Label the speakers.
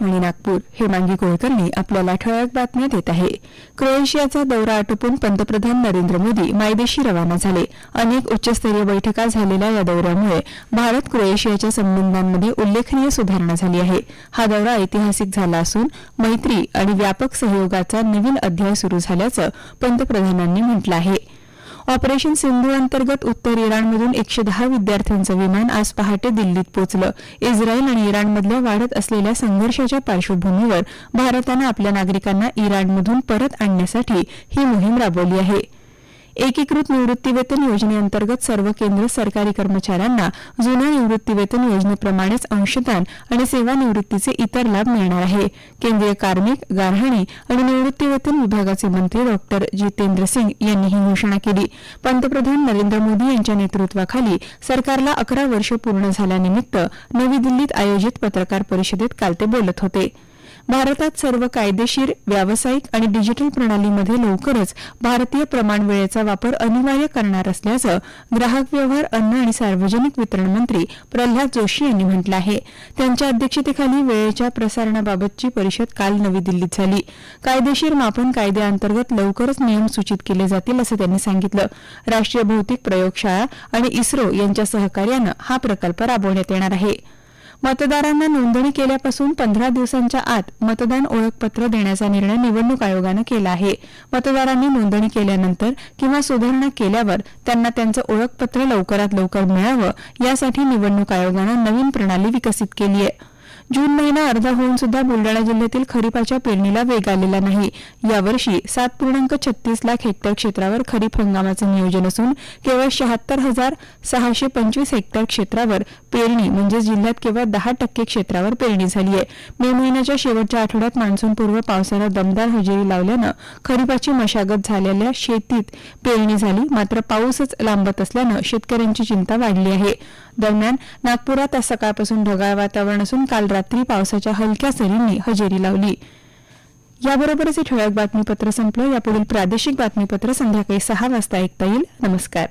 Speaker 1: आकाशवाणी नागपूर हेमांगी कुलकर्णी आपल्याला ठळक बातम्या देत आहे. क्रोएशियाचा दौरा आटोपून पंतप्रधान नरेंद्र मोदी मायदेशी रवाना झाले. अनेक उच्चस्तरीय बैठका झालेल्या या दौऱ्यामुळे भारत क्रोएशियाच्या संबंधांमध्ये उल्लेखनीय सुधारणा झाली आहे. हा दौरा ऐतिहासिक झाला असून मैत्री आणि व्यापक सहयोगाचा नवीन अध्याय सुरू झाल्याचं पंतप्रधानांनी म्हटलं आहे. ऑपरेशन सिंधू अंतर्गत उत्तर इराणमधून एकशे दहा विद्यार्थ्यांचं विमान आज पहाटे दिल्लीत पोचलं. इस्रायल आणि इराणमधल्या वाढत असलेल्या संघर्षाच्या पार्श्वभूमीवर भारतानं आपल्या नागरिकांना इराणमधून परत आणण्यासाठी ही मोहीम राबवली आहे. एकीकृत निवृत्तीवेतन योजनेअंतर्गत सर्व केंद्र सरकारी कर्मचाऱ्यांना जुन्या निवृत्तीवेतन योजनेप्रमाणेच अंशदान आणि सेवानिवृत्तीचे इतर लाभ मिळणार आहे. केंद्रीय कार्मिक गारहाणी आणि निवृत्तीवेतन विभागाचे मंत्री डॉक्टर जितेंद्र सिंग यांनी ही घोषणा केली. पंतप्रधान नरेंद्र मोदी यांच्या नेतृत्वाखाली सरकारला अकरा वर्ष पूर्ण झाल्यानिमित्त नवी दिल्लीत आयोजित पत्रकार परिषदेत काल ते बोलत होते. भारतात सर्व कायदेशीर व्यावसायिक आणि डिजिटल प्रणालीमध्ये लवकरच भारतीय प्रमाण वेळेचा वापर अनिवार्य करणार असल्याचं ग्राहक व्यवहार अन्न आणि सार्वजनिक वितरण मंत्री प्रल्हाद जोशी यांनी म्हटलं आहे. त्यांच्या अध्यक्षतेखाली वेळेच्या प्रसारणाबाबतची परिषद काल नवी दिल्लीत झाली. कायदेशीर मापन कायद्याअंतर्गत लवकरच नियम सूचित केले जातील असं त्यांनी सांगितलं. राष्ट्रीय भौतिक प्रयोगशाळा आणि इस्रो यांच्या सहकार्यानं हा प्रकल्प राबवण्यात येणार आहे. मतदारांना नोंदणी केल्यापासून पंधरा दिवसांच्या आत मतदान ओळखपत्र देण्याचा निर्णय निवडणूक आयोगानं केला आहे. मतदारांनी नोंदणी केल्यानंतर किंवा सुधारणा केल्यावर त्यांना त्यांचं ओळखपत्र लवकरात लवकर मिळावं यासाठी निवडणूक आयोगानं नवीन प्रणाली विकसित केली आहे. जून महिना अर्धा होऊन सुद्धा बुलडाणा जिल्ह्यातील खरीपाच्या पेरणीला वेग आलेला नाही. यावर्षी सात पूर्णांक छत्तीस लाख हेक्टर क्षेत्रावर खरीप हंगामाचं नियोजन असून केवळ शहात्तर हजार सहाशे पंचवीस हेक्टर क्षेत्रावर पेरणी म्हणजे जिल्ह्यात केवळ दहा टक्के क्षेत्रावर पेरणी झाली आहे. मे महिन्याच्या शेवटच्या आठवड्यात मान्सूनपूर्व पावसानं दमदार हजेरी लावल्यानं खरीपाची मशागत झालेल्या शेतीत पेरणी झाली. मात्र पाऊसच लांबत असल्यानं शेतकऱ्यांची चिंता वाढली आहे. दरम्यान नागपुरात आज सकाळपासून ढगाळ वातावरण असून काल रात्री पावसाच्या हलक्या सरींनी हजेरी लावली. याबरोबरच हे ठळक बातमीपत्र संपलं. यापुढील प्रादेशिक बातमीपत्र संध्याकाळी सहा वाजता ऐकता येईल. नमस्कार.